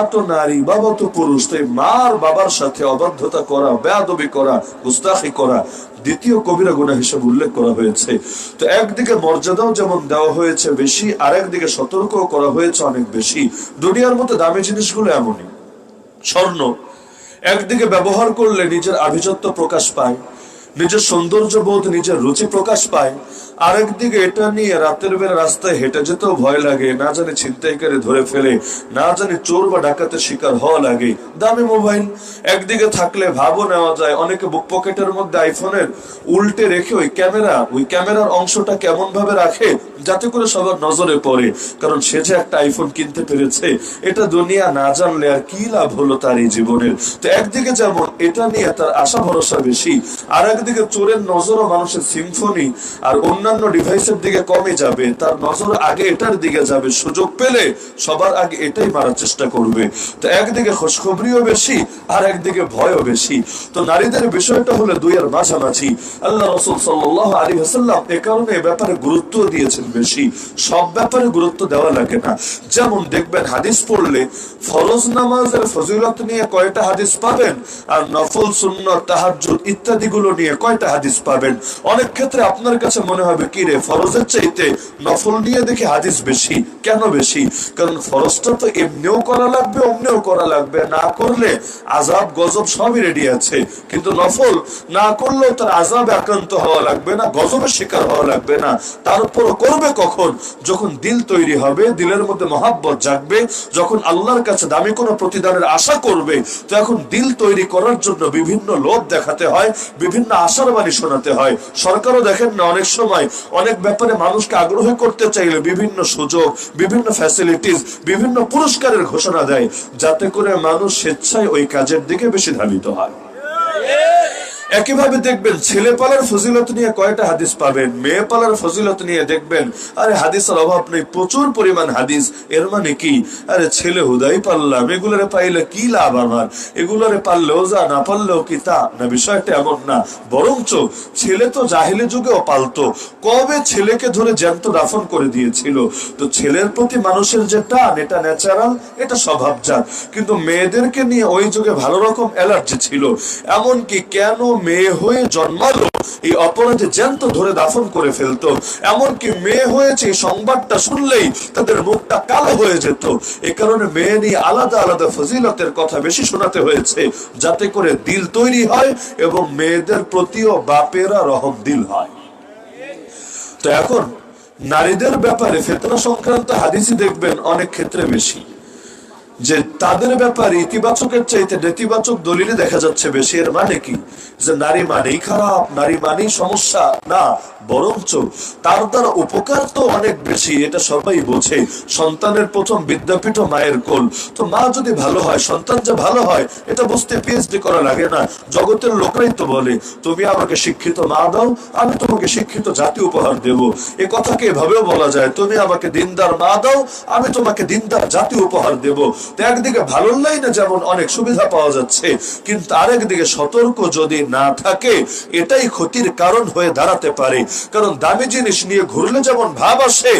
একদিকে মর্যাদাও যেমন দেওয়া হয়েছে বেশি আর একদিকে করা হয়েছে অনেক বেশি। দুনিয়ার মতো দামি জিনিসগুলো এমনই। স্বর্ণ। একদিকে ব্যবহার করলে নিজের আভিজাত্য প্রকাশ পায়। নিজের সৌন্দর্য বোধ নিজের রুচি প্রকাশ পায়। আরেকদিকে এটা নিয়ে রাতের বেলা রাস্তায় হেঁটে যেতেও ভয় লাগে। না জানি ছিনতাইকারী ধরে ফেলে, না জানি চোর বা ডাকাতের শিকার হওয়া লাগে। দামি মোবাইল। একদিকে থাকলে ভাবও নেওয়া যায়, অনেকে বুক পকেটের মধ্যে আইফোনের উল্টে রেখে ওই ক্যামেরা, ওই ক্যামেরার অংশটা কেমন ভাবে রাখে, যাতে করে সবার নজরে পড়ে। কারণ সে যে একটা আইফোন কিনতে পেরেছে, এটা দুনিয়া না জানলে আর কি লাভ হলো তার এই জীবনের? তো একদিকে যেমন এটা নিয়ে তার আশা ভরসা বেশি আর একদিকে চোরের নজরও মানুষের সিম্ফনি আর অন্যান্য ডিভাইসের দিকে কমে যাবে। তার নজর আগে এটার দিকে যাবে। সুযোগ পেলে সবার আগে এটাই মারার চেষ্টা করবে। তো একদিকে খোঁজখবরিও বেশি, আর একদিকে ভয়ও বেশি। তো নারীদের বিষয়টা হলো দুই আর মাঝামাঝি। আল্লাহ রসুল সাল্লাহ আলী হাসাল্লাম এ কারণে এ ব্যাপারে গুরুত্ব দিয়েছেন বেশি। সব ব্যাপারে গুরুত্ব দেওয়া লাগে না। যেমন দেখবেন হাদিস পড়লে ফরজ নামাজের ফজিলত নিয়ে কয়টা হাদিস পাবেন? আর নফল, সুন্নত, তাহাজ্জুদ ইত্যাদি গুলো নিয়ে কয়টা হাদিস পাবেন? অনেক ক্ষেত্রে আপনার কাছে মনে হবে, কি রে, ফরজের চাইতে নফল নিয়ে দেখি হাদিস বেশি? কেন বেশি? কারণ ফরজটা তো এমনিও করা লাগবে, অমনিও করা লাগবে। না করলে আজাব গজব সবই রেডি আছে। কিন্তু নফল না করলেও তার আজাবে আক্রান্ত হওয়া লাগবে না, গজবের শিকার হওয়া লাগবে না। তার উপরও করবে কখন? যখন দিল তৈরি হবে, দিলের মধ্যে মহাব্বত জাগবে, যখন আল্লাহর কাছে দামি কোনো প্রতিদানের আশা করবে, তো এখন দিল তৈরি করার জন্য বিভিন্ন লোভ দেখাতে হয়, বিভিন্ন আশার বাণী শোনাতে হয়। সরকারও দেখেন না, অনেক সময় অনেক ব্যাপারে মানুষকে আগ্রহী করতে চাইলে বিভিন্ন সুযোগ, বিভিন্ন ফ্যাসিলিটিস বিভিন্ন পুরস্কারের ঘোষণা দেয়। যাতে করে মানুষ স্বেচ্ছায় ওই কাজের দিকে বেশি ধাবিত হয়। একইভাবে দেখবেন ছেলে পালার ফজিলত নিয়ে কয়টা হাদিস পাবেন, মেয়ে পালার ফজিলত নিয়ে দেখবেন, আরে হাদিসের অভাব নেই, প্রচুর পরিমাণ হাদিস, এর মানে কি? আরে ছেলে হুদাই পারলাম এগুলোরে পাইলে কি লাভ আমার? এগুলোরে পারলেও যা, না পারলেও কি তা? না, বিষয়টা এমন না। বরঞ্চ ছেলে তো জাহিলি যুগেও পালতো কবে ছেলেকে ধরে জ্যান্ত দাফন করে দিয়েছিল? তো ছেলের প্রতি মানুষের যে টান, এটা ন্যাচারাল এটা স্বভাবজাত। কিন্তু মেয়েদেরকে নিয়ে ওই যুগে ভালো রকম অ্যালার্জি ছিল। এমনকি কেন মেয়ে হয়ে জন্মালো। এই অপরাধে জ্যান্ত ধরে দাফন করে ফেলতো। এমনকি মেয়ে হয়েছে সংবাদটা শুনলেই তাদের মুখটা কালো হয়ে যেত। এ কারণে মেয়ে নিয়ে আলাদা আলাদা ফজিলতের কথা বেশি শোনাতে হয়েছে, যাতে করে দিল তৈরি হয় এবং মেয়েদের প্রতিও বাপেরা রহম দিল হয়। তো এখন নারীদের ব্যাপারে ফেতনা সংক্রান্ত হাদিসই দেখবেন অনেক ক্ষেত্রে বেশি। যে তাদের ব্যাপারে ইতিবাচকের চাইতে নেতিবাচক দলিলে দেখা যাচ্ছে বেশি এর মানে কি? যে নারী মানেই খারাপ, নারী মানেই সমস্যা, না, বরঞ্চ তার দ্বারা উপকার তো অনেক বেশি, এটা সবাই বোঝে। সন্তানের প্রথম বিদ্যাপীঠ মায়ের কোল। তো মা যদি ভালো হয়, সন্তান যে ভালো হয়, এটা বুঝতে পিএইচডি করা লাগে না। জগতের লোকরাই তো বলে, তুমি আমাকে শিক্ষিত মা দাও, আমি তোমাকে শিক্ষিত জাতি উপহার দেব। এ কথাকে এভাবেও বলা যায়, তুমি আমাকে দিনদার মা দাও, আমি তোমাকে দিনদার জাতি উপহার দেব। একদিকে ভালো লাইনে যেমন অনেক সুবিধা পাওয়া যাচ্ছে, কিন্তু আরেকদিকে সতর্ক যদি না থাকে, এটাই ক্ষতির কারণ হয়ে দাঁড়াতে পারে। কারণ দামি জিনিস নিয়ে ঘুরলে যেমন ভাব আসে